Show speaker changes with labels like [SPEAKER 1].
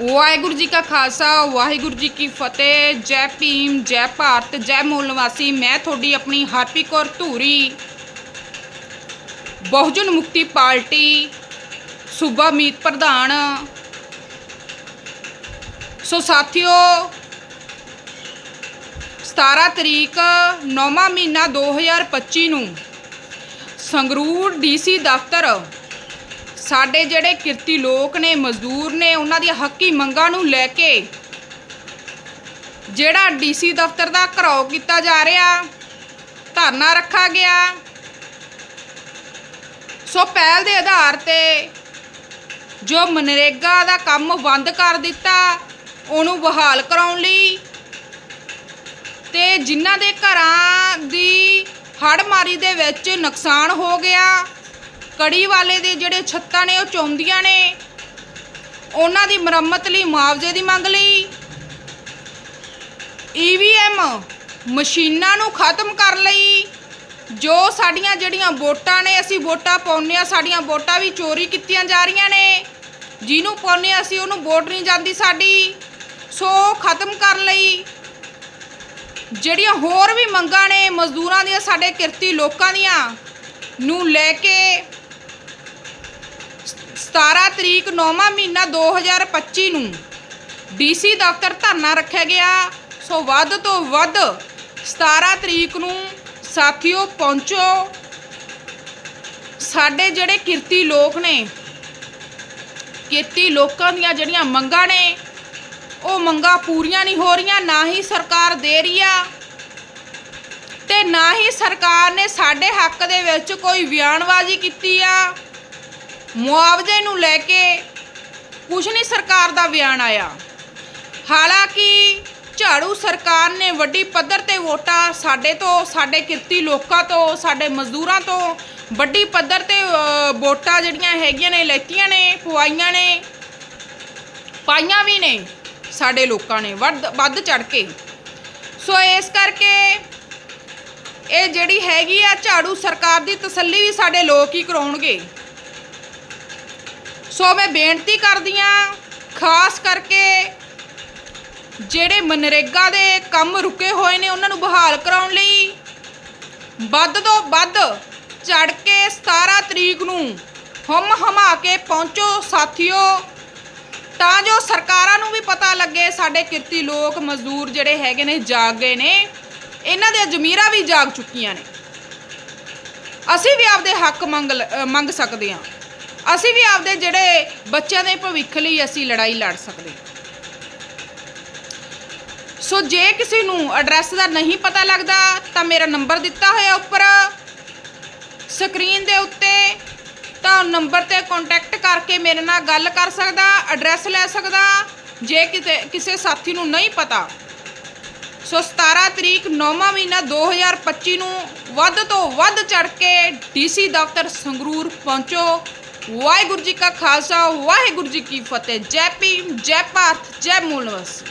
[SPEAKER 1] ਵਾਹਿਗੁਰੂ ਜੀ ਕਾ ਖਾਲਸਾ, ਵਾਹਿਗੁਰੂ ਜੀ ਕੀ ਫਤਿਹ। ਜੈ ਭੀਮ, ਜੈ ਭਾਰਤ, ਜੈ ਮੂਲ ਨਿਵਾਸੀ। ਮੈਂ ਤੁਹਾਡੀ ਆਪਣੀ ਹਰਪੀ ਕੌਰ ਧੂਰੀ। ਬਹੁਜਨ ਮੁਕਤੀ ਪਾਰਟੀ, ਸੂਬਾ ਮੀਤ ਪ੍ਰਧਾਨ। ਸੋ ਸਾਥੀਓ 17 ਤਰੀਕ 9ਵਾਂ ਮਹੀਨਾ 2025 ਨੂੰ ਸੰਗਰੂਰ ਡੀਸੀ ਦਫ਼ਤਰ ਸਾਡੇ ਜਿਹੜੇ ਕਿਰਤੀ ਲੋਕ ਨੇ, ਮਜ਼ਦੂਰ ਨੇ, ਉਹਨਾਂ ਦੀਆਂ ਹੱਕੀ ਮੰਗਾਂ ਨੂੰ ਲੈ ਕੇ ਜਿਹੜਾ ਡੀਸੀ ਦਫ਼ਤਰ ਦਾ ਘਰਾਓ ਕੀਤਾ ਜਾ ਰਿਹਾ, ਧਰਨਾ ਰੱਖਾ ਗਿਆ। ਸੋ ਪਹਿਲ ਦੇ ਆਧਾਰ ਤੇ ਜੋ ਮਨਰੇਗਾ ਦਾ ਕੰਮ ਬੰਦ ਕਰ ਦਿੱਤਾ, ਉਹਨੂੰ ਬਹਾਲ ਕਰਾਉਣ ਲਈ ਤੇ ਜਿਨ੍ਹਾਂ ਦੇ ਘਰਾਂ ਦੀ ਹੜਮਾਰੀ ਦੇ ਵਿੱਚ ਨੁਕਸਾਨ ਹੋ ਗਿਆ ਕੜੀ ਵਾਲੇ ਦੇ ਜਿਹੜੇ ਛੱਤਾਂ ਨੇ, ਉਹ ਚੌਂਦੀਆਂ ਨੇ। ਉਹਨਾਂ ਦੀ ਮੁਰੰਮਤ ਲਈ, ਮੁਆਵਜ਼ੇ ਦੀ ਮੰਗ ਲਈ। ਈਵੀਐਮ ਮਸ਼ੀਨਾਂ ਨੂੰ ਖਤਮ ਕਰ ਲਈ। ਜੋ ਸਾਡੀਆਂ ਜਿਹੜੀਆਂ ਵੋਟਾਂ ਨੇ, ਅਸੀਂ ਵੋਟਾਂ ਪਾਉਂਦੇ ਆ ਸਾਡੀਆਂ ਵੋਟਾਂ ਵੀ ਚੋਰੀ ਕੀਤੀਆਂ ਜਾ ਰਹੀਆਂ ਨੇ। ਜਿਹਨੂੰ ਪਾਉਂਦੇ ਹਾਂ, ਅਸੀਂ ਉਹਨੂੰ ਵੋਟ ਨਹੀਂ ਜਾਂਦੀ ਸਾਡੀ। ਸੋ ਖਤਮ ਕਰ ਲਈ। ਜਿਹੜੀਆਂ ਹੋਰ ਵੀ ਮੰਗਾਂ ਨੇ, ਮਜ਼ਦੂਰਾਂ ਦੀਆਂ, ਸਾਡੇ ਕਿਰਤੀ ਲੋਕਾਂ ਦੀਆਂ ਨੂੰ ਲੈ ਕੇ 17 ਤਰੀਕ 9ਵਾਂ ਮਹੀਨਾ 2025 ਨੂੰ ਡੀਸੀ ਦਫ਼ਤਰ ਧਰਨਾ ਰੱਖਿਆ ਗਿਆ। ਸੋ ਵੱਧ ਤੋਂ ਵੱਧ 17 ਤਰੀਕ ਨੂੰ ਸਾਥੀਓ ਪਹੁੰਚੋ। ਸਾਡੇ ਜਿਹੜੇ ਕਿਰਤੀ ਲੋਕ ਨੇ, ਕਿਰਤੀ ਲੋਕਾਂ ਦੀਆਂ ਜਿਹੜੀਆਂ ਮੰਗਾਂ ਨੇ, ਉਹ ਮੰਗਾਂ ਪੂਰੀਆਂ ਨਹੀਂ ਹੋ ਰਹੀਆਂ, ਨਾ ਹੀ ਸਰਕਾਰ ਦੇ ਰਹੀ ਆ। ਤੇ ਨਾ ਹੀ ਸਰਕਾਰ ਨੇ ਸਾਡੇ ਹੱਕ ਦੇ ਵਿੱਚ ਕੋਈ ਬਿਆਨਬਾਜ਼ੀ ਕੀਤੀ ਆ। ਮੁਆਵਜ਼ੇ ਨੂੰ ਲੈ ਕੇ ਕੁਝ ਨਹੀਂ ਸਰਕਾਰ ਦਾ ਬਿਆਨ ਆਇਆ। ਹਾਲਾਂਕਿ ਝਾੜੂ ਸਰਕਾਰ ਨੇ ਵੱਡੀ ਪੱਧਰ ਤੇ ਵੋਟਾਂ ਸਾਡੇ ਤੋਂ, ਸਾਡੇ ਕਿਰਤੀ ਲੋਕਾਂ ਤੋਂ, ਸਾਡੇ ਮਜ਼ਦੂਰਾਂ ਤੋਂ ਵੱਡੀ ਪੱਧਰ ਤੇ ਵੋਟਾਂ ਜਿਹੜੀਆਂ ਹੈਗੀਆਂ ਨੇ, ਲੈਤੀਆਂ ਨੇ, ਪਵਾਈਆਂ ਨੇ, ਪਾਈਆਂ ਵੀ ਨੇ ਸਾਡੇ ਲੋਕਾਂ ਨੇ ਵੱਧ ਵੱਧ ਚੜ ਕੇ। ਸੋ ਇਸ ਕਰਕੇ ਇਹ ਜਿਹੜੀ ਹੈਗੀ ਆ ਝਾੜੂ ਸਰਕਾਰ ਦੀ ਤਸੱਲੀ ਵੀ ਸਾਡੇ ਲੋਕ ਹੀ ਕਰਾਉਣਗੇ। ਸੋ ਮੈਂ ਬੇਨਤੀ ਕਰਦੀ ਆ ਖਾਸ ਕਰਕੇ ਜਿਹੜੇ ਮਨਰੇਗਾ ਦੇ ਕੰਮ ਰੁਕੇ ਹੋਏ ਨੇ, ਉਹਨਾਂ ਨੂੰ ਬਹਾਲ ਕਰਾਉਣ ਲਈ ਵੱਧ ਤੋਂ ਵੱਧ ਚੜ ਕੇ 17 ਤਰੀਕ ਨੂੰ ਹਮ ਹਮਾ ਕੇ ਪਹੁੰਚੋ ਸਾਥੀਓ। ਤਾਂ ਜੋ ਸਰਕਾਰਾਂ ਨੂੰ ਵੀ ਪਤਾ ਲੱਗੇ ਸਾਡੇ ਕਿਰਤੀ ਲੋਕ ਮਜ਼ਦੂਰ ਜਿਹੜੇ ਹੈਗੇ ਨੇ, ਜਾਗ ਗਏ ਨੇ, ਇਹਨਾਂ ਦੇ ਜ਼ਮੀਰਾਂ ਵੀ ਜਾਗ ਚੁੱਕੀਆਂ ਨੇ। ਅਸੀਂ ਵੀ ਆਪਦੇ ਹੱਕ ਮੰਗ ਲ- ਮੰਗ ਸਕਦੇ ਹਾਂ। ਅਸੀਂ ਵੀ ਆਪਦੇ ਜਿਹੜੇ ਬੱਚਿਆਂ ਦੇ ਭਵਿੱਖ ਲਈ ਅਸੀਂ ਲੜਾਈ ਲੜ ਸਕਦੇ। ਸੋ ਜੇ ਕਿਸੇ ਨੂੰ ਐਡਰੈਸ ਦਾ ਨਹੀਂ ਪਤਾ ਲੱਗਦਾ, ਤਾਂ ਮੇਰਾ ਨੰਬਰ ਦਿੱਤਾ ਹੋਇਆ ਉੱਪਰ। ਸਕਰੀਨ ਦੇ ਉੱਤੇ ਤਾਂ ਨੰਬਰ ਤੇ ਕੰਟੈਕਟ ਕਰਕੇ ਮੇਰੇ ਨਾਲ ਗੱਲ ਕਰ ਸਕਦਾ ਐਡਰੈਸ ਲੈ ਸਕਦਾ, ਜੇ ਕਿਤੇ, ਕਿਸੇ ਸਾਥੀ ਨੂੰ ਨਹੀਂ ਪਤਾ। ਸੋ 17 ਤਰੀਕ 9ਵਾਂ ਮਹੀਨਾ 2025 ਨੂੰ ਵੱਧ ਤੋਂ ਵੱਧ ਚੜ ਕੇ ਡੀਸੀ ਦਫ਼ਤਰ ਸੰਗਰੂਰ ਪਹੁੰਚੋ। ਵਾਹਿਗੁਰੂ ਜੀ ਕਾ ਖਾਲਸਾ, ਵਾਹਿਗੁਰੂ ਜੀ ਕੀ ਫਤਿਹ। ਜੈ ਭੀਮ, ਜੈ ਭਾਰਤ, ਜੈ ਮੂਲ ਨਿਵਾਸੀ।